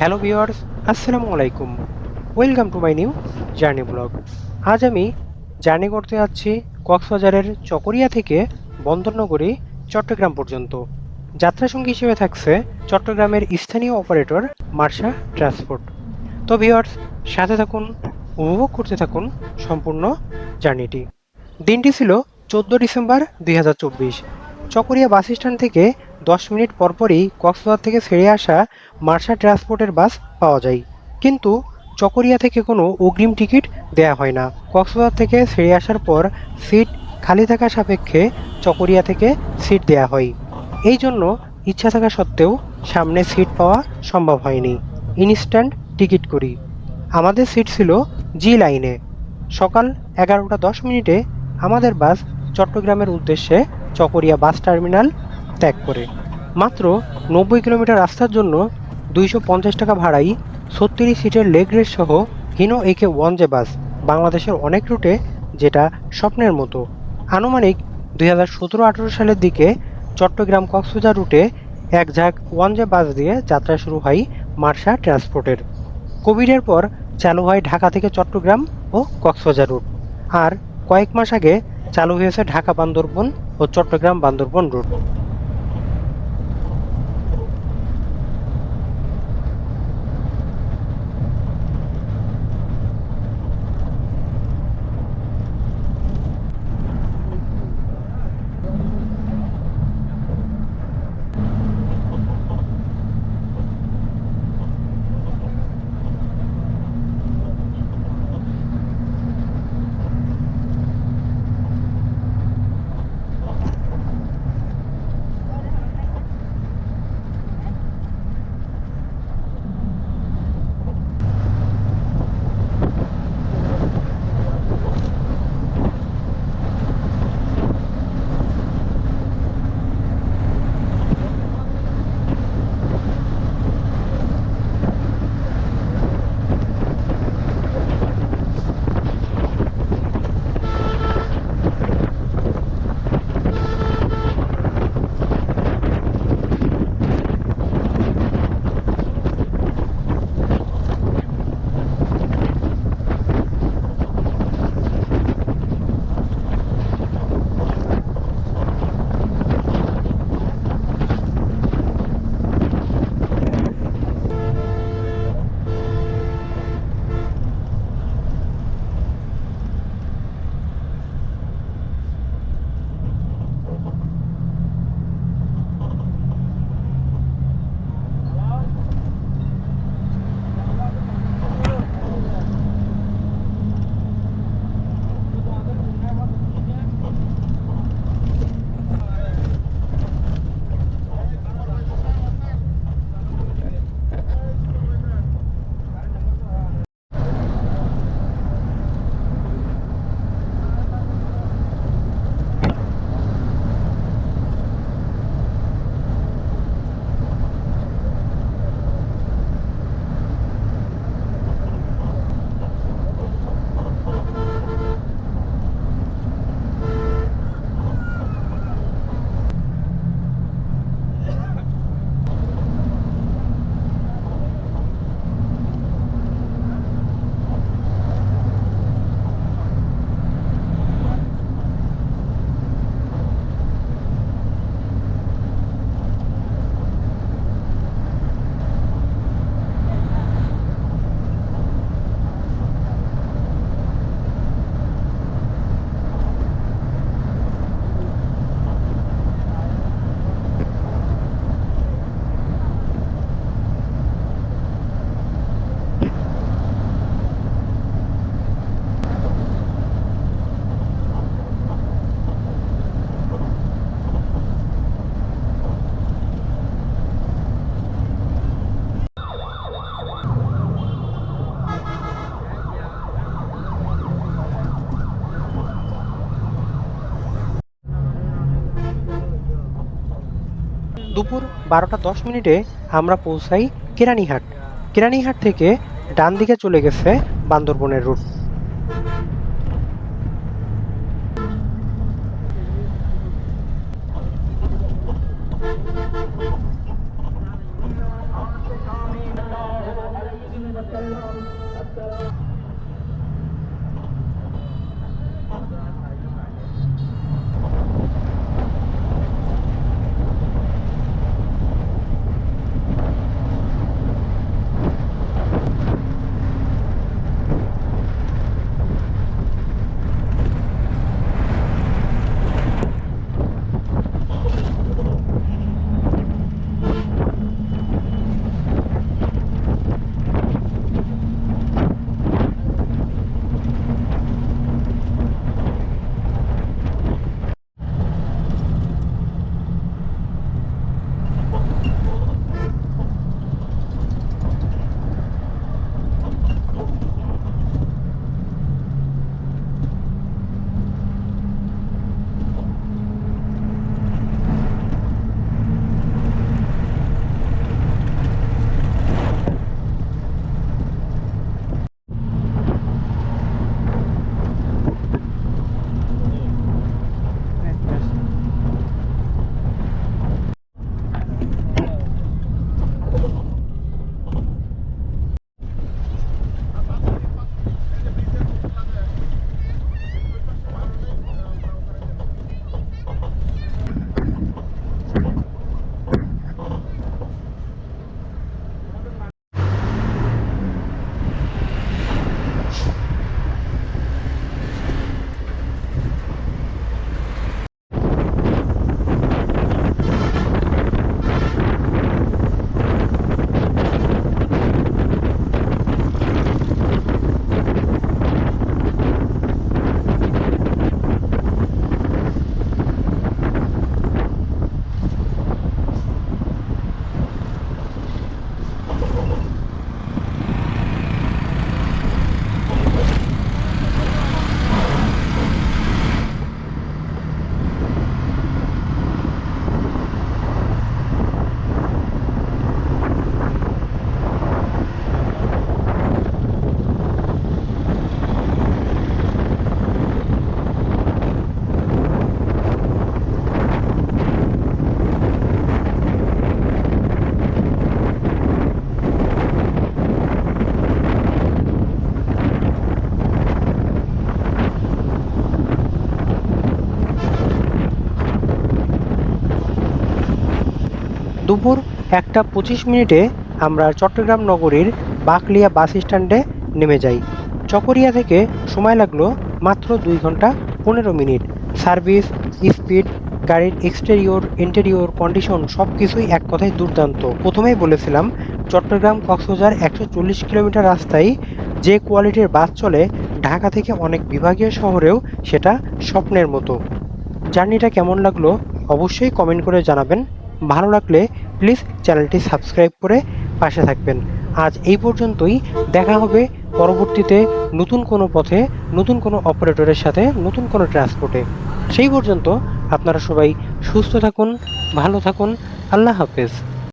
Hello viewers আসসালামু আলাইকুম welcome to my new journey vlog আজ আমি জার্নি করতে যাচ্ছি কক্সবাজারের চকরিয়া থেকে বন্দরনগরী, চট্টগ্রাম পর্যন্ত। যাত্রা সঙ্গী হিসেবে থাকছে চট্টগ্রামের স্থানীয় অপারেটর মার্শা ট্রান্সপোর্ট। তো ভিওয়ার্স সাথে থাকুন, উপভোগ করতে থাকুন সম্পূর্ণ জার্নিটি। দিনটি ছিল চোদ্দ ডিসেম্বর দুই হাজার চব্বিশ। চকরিয়া বাস স্ট্যান্ড থেকে দশ মিনিট পরপরই কক্সবাজার থেকে ছেড়ে আসা মার্শা ট্রান্সপোর্টের বাস পাওয়া যায়। কিন্তু চকরিয়া থেকে কোনো অগ্রিম টিকিট দেয়া হয় না। কক্সবাজার থেকে ছেড়ে আসার পর সিট খালি থাকা সাপেক্ষে চকরিয়া থেকে সিট দেয়া হয়। এই জন্য ইচ্ছা থাকা সত্ত্বেও সামনে সিট পাওয়া সম্ভব হয়নি। ইনস্ট্যান্ট টিকিট করি। আমাদের সিট ছিল জি লাইনে। সকাল এগারোটা দশ মিনিটে আমাদের বাস চট্টগ্রামের উদ্দেশ্যে চকরিয়া বাস টার্মিনাল ত্যাগ করে। মাত্র নব্বই কিলোমিটার রাস্তার জন্য দুইশো পঞ্চাশ টাকা ভাড়াই ছত্রিশ সিটের লেগ রেস সহ Hino A K one J bus বাংলাদেশের অনেক রুটে যেটা স্বপ্নের মতো। আনুমানিক দুই হাজার সতেরো আঠেরো সালের দিকে চট্টগ্রাম কক্সবাজার রুটে এক ঝাঁক ওয়ান জে বাস দিয়ে যাত্রা শুরু হয় মার্শা ট্রান্সপোর্টের। কোভিডের পর চালু হয় ঢাকা থেকে চট্টগ্রাম ও কক্সবাজার রুট। আর কয়েক মাস আগে চালু হয়েছে ঢাকা বান্দরবন ও চট্টগ্রাম বান্দরবন রুট। দুপুর বারোটা দশ মিনিটে আমরা পৌঁছাই কেরানীহাট। কেরানীহাট থেকে ডান দিকে চলে গেছে বান্দরবনের রুট দুপুর একটা পঁচিশ মিনিটে আমরা চট্টগ্রাম নগরীর বাকলিয়া বাস স্ট্যান্ডে নেমে যাই। চকরিয়া থেকে সময় লাগল মাত্র দুই ঘণ্টা পনেরো মিনিট। সার্ভিস, স্পিড, গাড়ির এক্সটেরিয়র, ইন্টেরিয়র, কন্ডিশন সব কিছুই এক কথায় দুর্দান্ত। প্রথমেই বলেছিলাম, চট্টগ্রাম কক্সবাজার একশো চল্লিশ কিলোমিটার রাস্তায় যে কোয়ালিটির বাস চলে, ঢাকা থেকে অনেক বিভাগীয় শহরেও সেটা স্বপ্নের মতো। জার্নিটা কেমন লাগল অবশ্যই কমেন্ট করে জানাবেন। ভালো লাগলে প্লিজ চ্যানেলটি সাবস্ক্রাইব করে পাশে থাকবেন। আজ এই পর্যন্তই, দেখা হবে পরবর্তীতে নতুন কোনো পথে, নতুন কোনো অপারেটরের সাথে, নতুন কোনো ট্রান্সপোর্টে সেই পর্যন্ত আপনারা সবাই সুস্থ থাকুন, ভালো থাকুন, আল্লাহ হাফেজ।